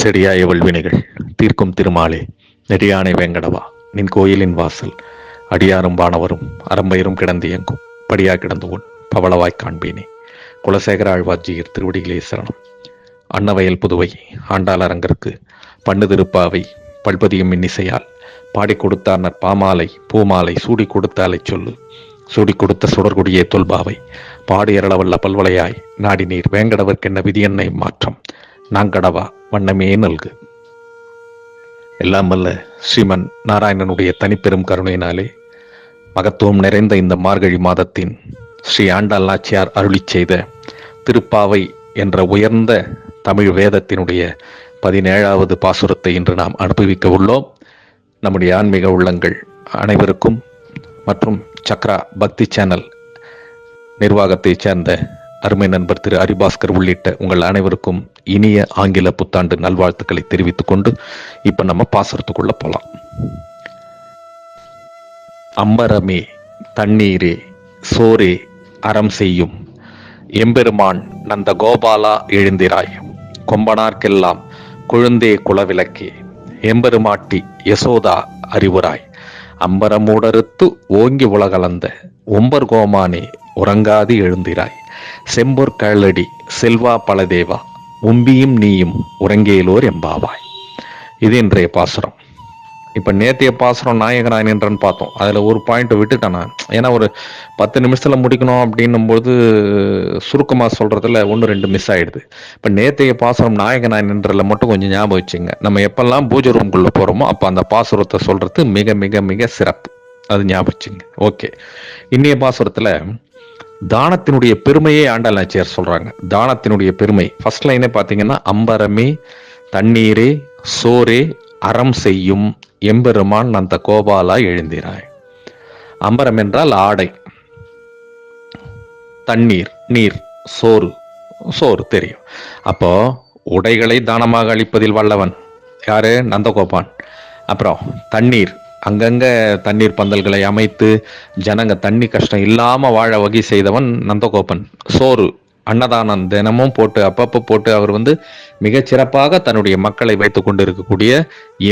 செடியாய வல்வினைகள் தீர்க்கும் திருமாலே நெடியானை வேங்கடவா நின் கோயிலின் வாசல் அடியாரும் வானவரும் அரம்பையரும் கிடந்து இயங்கும் படியா கிடந்து உன் பவளவாய் காண்பேனே. குலசேகர ஆழ்வாஜியர் திருவடிகளே சரணம். அன்னவயல் புதுவை ஆண்டாள் அரங்கற்கு பண்ணு திருப்பாவை பல்பதியும் இன்னிசையால் பாடி கொடுத்தார் பாமாலை பூமாலை சூடி கொடுத்தாலை சொல்லு சூடி கொடுத்த சுடர்குடியே தொல்பாவை பாடி அரளவல்ல பல்வளையாய் நாடி நீர் வேங்கடவர்க்கென்ன விதியன்னை மாற்றம் நாங்கடவா வண்ணமே நல்கு. எல்லாம் வல்ல ஸ்ரீமன் நாராயணனுடைய தனிப்பெரும் கருணையினாலே மகத்துவம் நிறைந்த இந்த மார்கழி மாதத்தின் ஸ்ரீ ஆண்டாள் நாச்சியார் அருளிச் செய்த திருப்பாவை என்ற உயர்ந்த தமிழ் வேதத்தினுடைய பதினேழாவது பாசுரத்தை இன்று நாம் அனுபவிக்க உள்ளோம். நம்முடைய ஆன்மீக உள்ளங்கள் அனைவருக்கும் மற்றும் சக்ரா பக்தி சேனல் நிர்வாகத்தைச் சேர்ந்த அருமை நண்பர் திரு ஹரிபாஸ்கர் உள்ளிட்ட உங்கள் அனைவருக்கும் இனிய ஆங்கில புத்தாண்டு நல்வாழ்த்துக்களை தெரிவித்துக் கொண்டு இப்ப நம்ம பாசுரத்துக்குள்ள போலாம். அம்பரமே தண்ணீரே சோரே அறம் செய்யும். எம்பெருமான் நந்த கோபாலா எழுந்திராய். கொம்பனார்க்கெல்லாம் குழுந்தே குலவிளக்கே. எம்பெருமாட்டி யசோதா அறிவுராய். அம்பரமூடறுத்து ஓங்கி உலகலந்த ஒம்பர் கோமானே உறங்காது எழுந்திராய். செம்பொற் கழடி செல்வா பலதேவா உம்பியும் நீயும் உறங்கேலோர் எம்பாவாய். இது இன்றைய பாசுரம். இப்போ நேத்திய பாசுரம் நாயகனாய் நின்றன்னு பார்த்தோம். அதில் ஒரு பாயிண்ட் விட்டுட்டேன் நான். ஏன்னா ஒரு பத்து நிமிஷத்தில் முடிக்கணும் அப்படின்னும்போது சுருக்கமாக சொல்கிறதுல ஒன்று ரெண்டு மிஸ் ஆகிடுது இப்போ நேத்திய பாசுரம் நாயகனாய் நின்றதில் மட்டும் கொஞ்சம் ஞாபகம் வச்சுங்க. நம்ம எப்பெல்லாம் பூஜை ரூம்குள்ளே போகிறோமோ அப்போ அந்த பாசுரத்தை சொல்கிறது மிக மிக மிக சிறப்பு. அது ஞாபகம் வச்சுங்க. ஓகே இன்னைய பாசுரத்தில் தானத்தினுடைய பெருமையே ஆண்டாள் நாச்சியார் சொல்கிறாங்க தானத்தினுடைய பெருமை. ஃபர்ஸ்ட் லைனே பார்த்தீங்கன்னா அம்பரமே தண்ணீரே சோரே அறம் செய்யும் எம்பெருமான் நந்த கோபாலா எழுந்திராய். அம்பரம் என்றால் ஆடை. தண்ணீர் நீர் சோறு சோறு தெரியும். அப்போ உடைகளை தானமாக அளிப்பதில் வல்லவன்? யாரு? நந்தகோபான் அப்புறம் தண்ணீர். அங்கங்க தண்ணீர் பந்தல்களை அமைத்து ஜனங்க தண்ணி கஷ்டம் இல்லாம வாழ வகை செய்தவன் நந்தகோபன். சோறு அன்னதானம் தினமும் போட்டு அப்பப்போ போட்டு அவர் வந்து மிகச்சிறப்பாக தன்னுடைய மக்களை வைத்து கொண்டு இருக்கக்கூடிய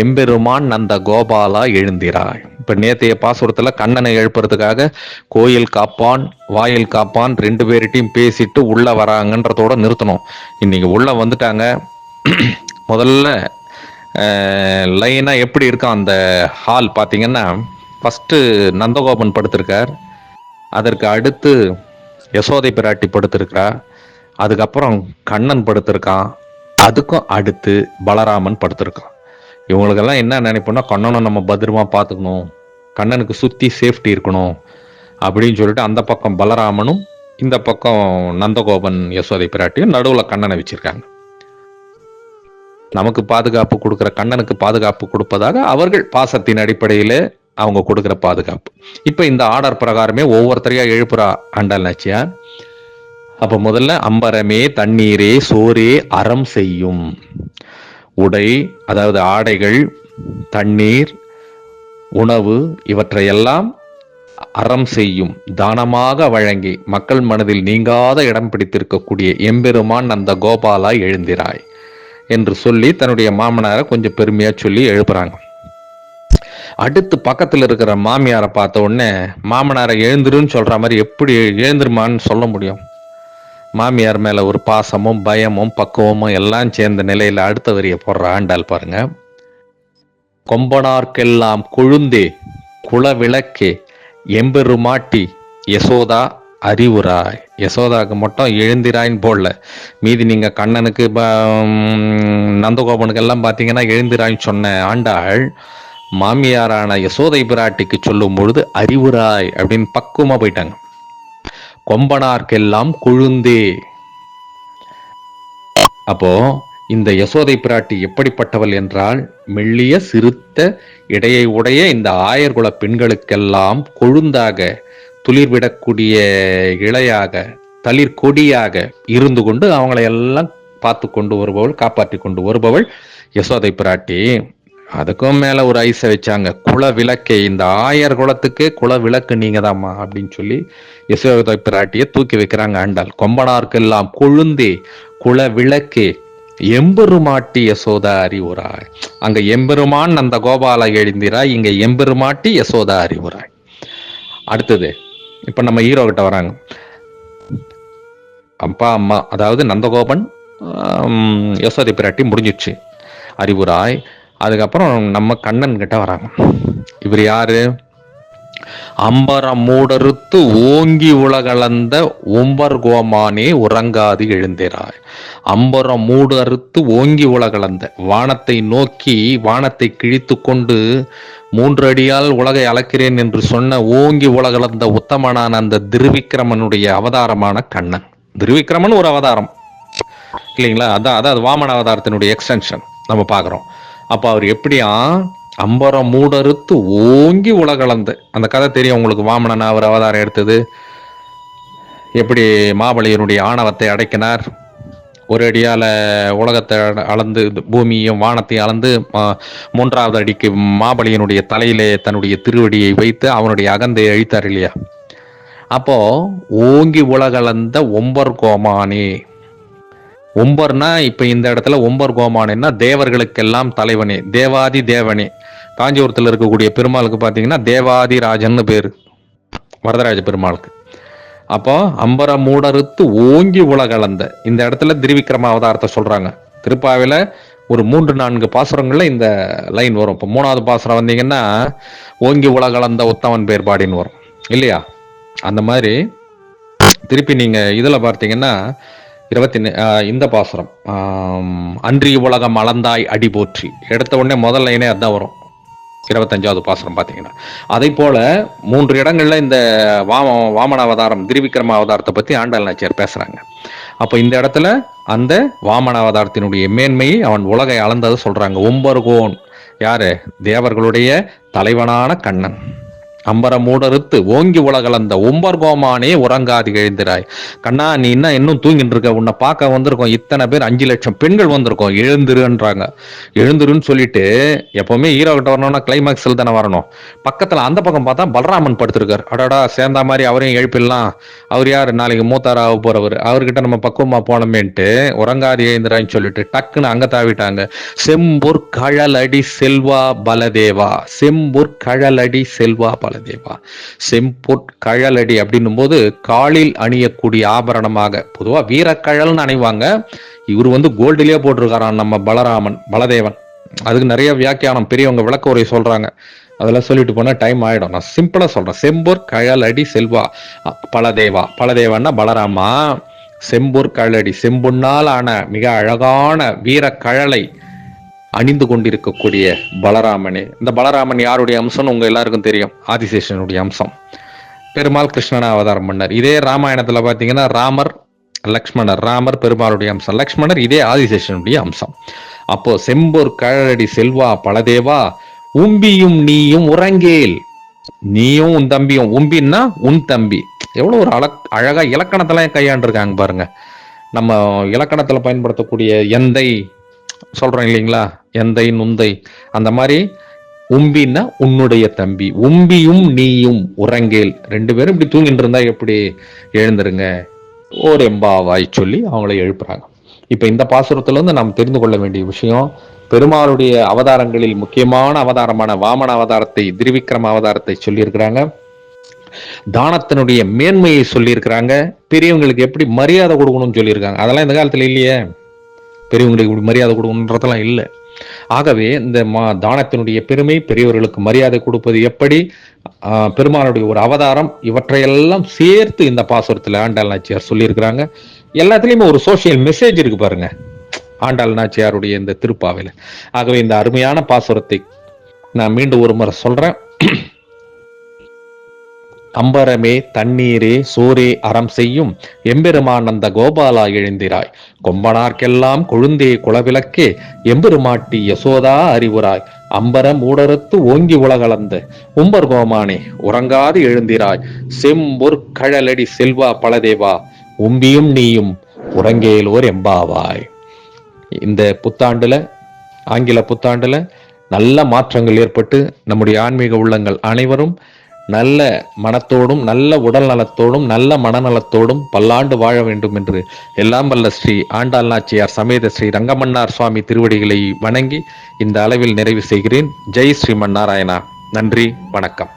எம்பெருமான் நந்த கோபாலா எழுந்திராய் இப்ப நேத்தைய பாசுரத்துல கண்ணனை எழுப்புறதுக்காக கோயில் காப்பான் வாயில் காப்பான் ரெண்டு பேர்கிட்டையும் பேசிட்டு உள்ள வராங்கன்றதோட நிறுத்தணும். இன்னைக்கு உள்ள வந்துட்டாங்க. முதல்ல லைனாக எப்படி இருக்கும் அந்த ஹால் பார்த்தீங்கன்னா ஃபஸ்ட்டு நந்தகோபன் படுத்திருக்கார். அதற்கு அடுத்து யசோதை பிராட்டி படுத்திருக்கிறா. அதுக்கப்புறம் கண்ணன் படுத்திருக்கான். அதுக்கும் அடுத்து பலராமன் படுத்திருக்கான். இவங்களுக்கெல்லாம் என்ன நினைப்போம்னா கண்ணனை நம்ம பத்திரமா பார்த்துக்கணும். கண்ணனுக்கு சுற்றி சேஃப்டி இருக்கணும். அப்படின்னு சொல்லிட்டு அந்த பக்கம் பலராமனும் இந்த பக்கம் நந்தகோபன் யசோதை பிராட்டியும் நடுவில் கண்ணனை வச்சிருக்காங்க. நமக்கு பாதுகாப்பு கொடுக்குற கண்ணனுக்கு பாதுகாப்பு கொடுப்பதாக அவர்கள் பாசத்தின் அடிப்படையில் அவங்க கொடுக்குற பாதுகாப்பு. இப்போ இந்த ஆர்டர் பிரகாரமே ஒவ்வொருத்தரையா எழுப்புறா ஆண்டாள் நாச்சியார். அப்போ முதல்ல அம்பரமே தண்ணீரே சோரே அறம் செய்யும். உடை அதாவது ஆடைகள் தண்ணீர் உணவு இவற்றையெல்லாம் அறம் செய்யும். தானமாக வழங்கி மக்கள் மனதில் நீங்காத இடம் பிடித்திருக்கக்கூடிய எம்பெருமான் அந்த கோபாலா எழுந்திராய் என்று சொல்லி தன்னுடைய மாமனாரை கொஞ்சம் பெருமையா சொல்லி எழுப்புறாங்க. அடுத்து பக்கத்தில் இருக்கிற மாமியாரை பார்த்த உடனே மாமனாரை எழுந்துருன்னு சொல்கிற மாதிரி எப்படி எழுந்துருமான்னு சொல்ல முடியும்? மாமியார் மேலே ஒரு பாசமும் பயமும் பக்குவமும் எல்லாம் சேர்ந்த நிலையில் அடுத்த வரிய போடுற ஆண்டாள் பாருங்க. கொம்பனார்க்கெல்லாம் கொழுந்தே குலவிளக்கே எம்பெருமாட்டி யசோதா அறிவுராய். யசோதாவுக்கு மட்டும் எழுந்திராயின்னு போடல. மீதி நீங்கள் கண்ணனுக்கு நந்தகோபனுக்கெல்லாம் பார்த்தீங்கன்னா எழுந்திராயின்னு சொன்ன ஆண்டாள் மாமியாரான யசோதை பிராட்டிக்கு சொல்லும் பொழுது அறிவுராய் அப்படின்னு பக்குவமா போயிட்டாங்க. கொம்பனார்க்கெல்லாம் கொழுந்தே. அப்போ இந்த யசோதை பிராட்டி எப்படிப்பட்டவள் என்றால் மெல்லிய சிறுத்த இடையை உடைய இந்த ஆயர்குல பெண்களுக்கெல்லாம் கொழுந்தாக துளிர்விடக்கூடிய இழையாக தளிர் கொடியாக இருந்து கொண்டு அவங்களை எல்லாம் பார்த்து கொண்டு வருபவள் காப்பாற்றி கொண்டு வருபவள் யசோதை பிராட்டி. அதுக்கும் மேல ஒரு ஐஸை வச்சாங்க. குல விளக்கே இந்த ஆயர் குலத்துக்கு குல விளக்கு நீங்க தாம்மா அப்படின்னு சொல்லி யசோத பிராட்டியை தூக்கி வைக்கிறாங்க ஆண்டாள். கொம்பனார்க்கெல்லாம் கொழுந்தே குல விளக்கு எம்பெருமாட்டி யசோதா அறிவுராய் அங்க எம்பெருமான் அந்த கோபால எழுந்திராய் இங்க எம்பெருமாட்டி யசோதா அறிவுராய் அடுத்தது இப்ப நம்ம ஹீரோ கிட்ட வராங்க. அப்பா அம்மா அதாவது நந்தகோபன் யசோதை பிராட்டி முடிஞ்சிடுச்சு. அறிவுராய் அதுக்கப்புறம் நம்ம கண்ணன் கிட்ட வராங்க. இவர் யாரு? அம்பரம் மூடறுத்து ஓங்கி உலகளந்த ஒம்பர் கோமானே உறங்காது எழுந்திராய் அம்பரம் மூடு அறுத்து ஓங்கி உலகளந்த வானத்தை நோக்கி வானத்தை கிழித்து கொண்டு மூன்று அடியால் உலகை அளக்கிறேன் என்று சொன்ன ஓங்கி உலகளந்த உத்தமனான அந்த திருவிக்கிரமனுடைய அவதாரமான கண்ணன். திருவிக்கிரமன் ஒரு அவதாரம். இல்லைங்களா? அதான் அதான் அது வாமன அவதாரத்தினுடைய எக்ஸ்டென்ஷன் நம்ம பார்க்குறோம். அப்போ அவர் எப்படியா? அம்பரம் மூடறுத்து ஓங்கி உலகளந்து அந்த கதை தெரியும் உங்களுக்கு வாமனன் அவர் அவதாரம் எடுத்தது. எப்படி மாபலியனுடைய ஆணவத்தை அடைக்கினார். ஒரு அடியால உலகத்தை அளந்து பூமியும் வானத்தையும் அளந்து மூன்றாவது அடிக்கு மாபலியனுடைய தலையிலே தன்னுடைய திருவடியை வைத்து அவனுடைய அகந்தையை அழித்தார் இல்லையா? அப்போ ஓங்கி உலகளந்த ஒம்பர் கோமானே. ஒம்பர்னா இப்ப இந்த இடத்துல ஒம்பர் கோமானேன்னா தேவர்களுக்கெல்லாம் தலைவனே தேவாதி தேவனே. காஞ்சிபுரத்தில் இருக்கக்கூடிய பெருமாளுக்கு பார்த்தீங்கன்னா தேவாதி ராஜன்னு பேர். வரதராஜ பெருமாளுக்கு. அப்போ அம்பர மூடறுத்து ஓங்கி உலகளந்த இந்த இடத்துல திருவிக்ரம அவதாரத்தை சொல்றாங்க. திருப்பாவில ஒரு மூன்று நான்கு பாசுரங்கள்ல இந்த லைன் வரும். இப்போ மூணாவது பாசுரம் வந்தீங்கன்னா ஓங்கி உலகளந்த உத்தமன் பேர் பாடின்னு வரும். இல்லையா? அந்த மாதிரி திருப்பி நீங்க இதுல பார்த்தீங்கன்னா இருபத்தி இந்த பாசுரம். அன்றி உலகம் அளந்தாய் அடி போற்றி. எடுத்த உடனே முதல் லைனே அதுதான் வரும். இருபத்தஞ்சாவது பாசுரம் பார்த்தீங்கன்னா அதே போல மூன்று இடங்கள்ல இந்த வாம வாமன அவதாரம் திருவிக்ரம அவதாரத்தை பத்தி ஆண்டாள் நாச்சியார் பேசுறாங்க. அப்போ இந்த இடத்துல அந்த வாமன அவதாரத்தினுடைய மேன்மையை அவன் உலகை அளந்ததை சொல்றாங்க. ஒம்பர்கோன். யாரு? தேவர்களுடைய தலைவனான கண்ணன். அம்பர மூடறுத்து ஓங்கி உலகலந்த ஒம்பர் கோமானே உறங்காது எழுந்திராய். கண்ணா நீ என்ன இன்னும் தூங்கிட்டு இருக்க உன்னை பார்க்க வந்திருக்கோம். இத்தனை பேர் அஞ்சு லட்சம் பெண்கள் வந்திருக்கோம். எழுந்திருன்றாங்க. எழுந்திருன்னு சொல்லிட்டு எப்பவுமே ஹீரோ கிட்ட வரணும்னா கிளைமேக்ஸில் தானே வரணும். பக்கத்தில் அந்த பக்கம் பார்த்தா பலராமன் படுத்திருக்காரு. அடடா சேர்ந்த மாதிரி அவரையும் எழுப்பிடலாம். அவர் யார்? நாளைக்கு மூத்தார் ஆக போறவர். அவர்கிட்ட நம்ம பக்குவமா போனோமேன்ட்டு உறங்காது எழுந்திரான்னு சொல்லிட்டு டக்குன்னு அங்க தாவிட்டாங்க. செம்பூர் கழலடி செல்வா பலதேவா. செம்பூர் கழலடி செல்வா பலதேவா செம்பொட் கழலடி அப்படின்னும் போது காலில் அணியக்கூடிய ஆபரணமாக பொதுவாக வீரக்கழல்னு அணிவாங்க. இவர் வந்து கோல்டுலேயே போட்டிருக்காராம் நம்ம பலராமன் பலதேவன். அதுக்கு நிறைய வியாக்கியானம் பெரியவங்க விளக்க உரை சொல்றாங்க. அதெல்லாம் சொல்லிட்டு போனா டைம் ஆயிடும். நான் சிம்பிளா சொல்றேன். செம்பொர் கழலடி செல்வா பலதேவா. பலதேவன்னா பலராமா? செம்பூர் கழலடி. செம்பொன்னால் ஆன மிக அழகான வீர கழலை அணிந்து கொண்டிருக்கக்கூடிய பலராமனே. இந்த பலராமன் யாருடைய அம்சம்னு உங்க எல்லாருக்கும் தெரியும்? ஆதிசேஷனுடைய அம்சம். பெருமாள் கிருஷ்ணனா அவதாரம் பண்ணார். இதே ராமாயணத்துல பாத்தீங்கன்னா ராமர் லக்ஷ்மணர். ராமர் பெருமாளுடைய அம்சம். லக்ஷ்மணர் இதே ஆதிசேஷனுடைய அம்சம். அப்போ செம்பொர் கழடி செல்வா பலதேவா உம்பியும் நீயும் உறங்கேல். நீயும் உன் தம்பியும். உம்பின்னா உன் தம்பி. எவ்வளவு ஒரு அழக் அழகா இலக்கணத்தெல்லாம் கையாண்டிருக்காங்க பாருங்க. நம்ம இலக்கணத்துல பயன்படுத்தக்கூடிய எந்தை சொல்றோம் இல்லைங்களா? எந்தை நுந்தை. அந்த மாதிரி உம்பின்னா உன்னுடைய தம்பி உம்பியும் நீயும் உறங்கேல். ரெண்டு பேரும் இப்படி தூங்கிட்டு இருந்தா எப்படி? எழுந்துருங்க. ஒரு எம்பாவாய் சொல்லி அவங்கள எழுப்புறாங்க. இப்ப இந்த பாசுரத்திலிருந்து நாம் தெரிந்து கொள்ள வேண்டிய விஷயம் பெருமாளுடைய அவதாரங்களில் முக்கியமான அவதாரமான வாமன அவதாரத்தை திருவிக்ரம அவதாரத்தை சொல்லியிருக்கிறாங்க. தானத்தினுடைய மேன்மையை சொல்லியிருக்கிறாங்க. பெரியவங்களுக்கு எப்படி மரியாதை கொடுக்கணும்னு சொல்லியிருக்காங்க. அதெல்லாம் இந்த காலத்துல இல்லையே. பெரியவங்களுக்கு இப்படி மரியாதை கொடுக்கணுன்றதெல்லாம் இல்லை. ஆகவே இந்த மா தானத்தினுடைய பெருமை பெரியவர்களுக்கு மரியாதை கொடுப்பது எப்படி? பெருமானுடைய பெருமாளுடைய ஒரு அவதாரம் இவற்றையெல்லாம் சேர்த்து இந்த பாசுரத்தில் ஆண்டாள் நாச்சியார் சொல்லியிருக்கிறாங்க. எல்லாத்துலேயுமே ஒரு சோஷியல் மெசேஜ் இருக்கு பாருங்க. ஆண்டாள் நாச்சியாருடைய இந்த திருப்பாவையில். ஆகவே இந்த அருமையான பாசுரத்தை நான் மீண்டும் ஒரு முறை சொல்கிறேன் அம்பரமே தண்ணீரே சோரே அறம் செய்யும் எம்பெருமான் அந்த கோபாலா எழுந்திராய். கொம்பனார்க்கெல்லாம் கொழுந்தே குளவிளக்கே எம்பெருமாட்டி யசோதா அறிவுராய் அம்பரம் மூடரத்து ஓங்கி உலகளந்த உம்பர் கோமானே உறங்காது எழுந்திராய். செம்பொற் கழலடி செல்வா பலதேவா உம்பியும் நீயும் உறங்கேலோர் எம்பாவாய். இந்த புத்தாண்டுல ஆங்கில புத்தாண்டுல நல்ல மாற்றங்கள் ஏற்பட்டு நம்முடைய ஆன்மீக உள்ளங்கள் அனைவரும் நல்ல மனத்தோடும் நல்ல உடல் நலத்தோடும் நல்ல மனநலத்தோடும் பல்லாண்டு வாழ வேண்டும் என்று எல்லாம் வல்ல ஸ்ரீ ஆண்டாள் நாச்சியார் சமேத ஸ்ரீ ரங்கமன்னார் சுவாமி திருவடிகளை வணங்கி இந்த அளவில் நிறைவு செய்கிறேன். ஜெய் ஸ்ரீமன் நாராயணா. நன்றி வணக்கம்.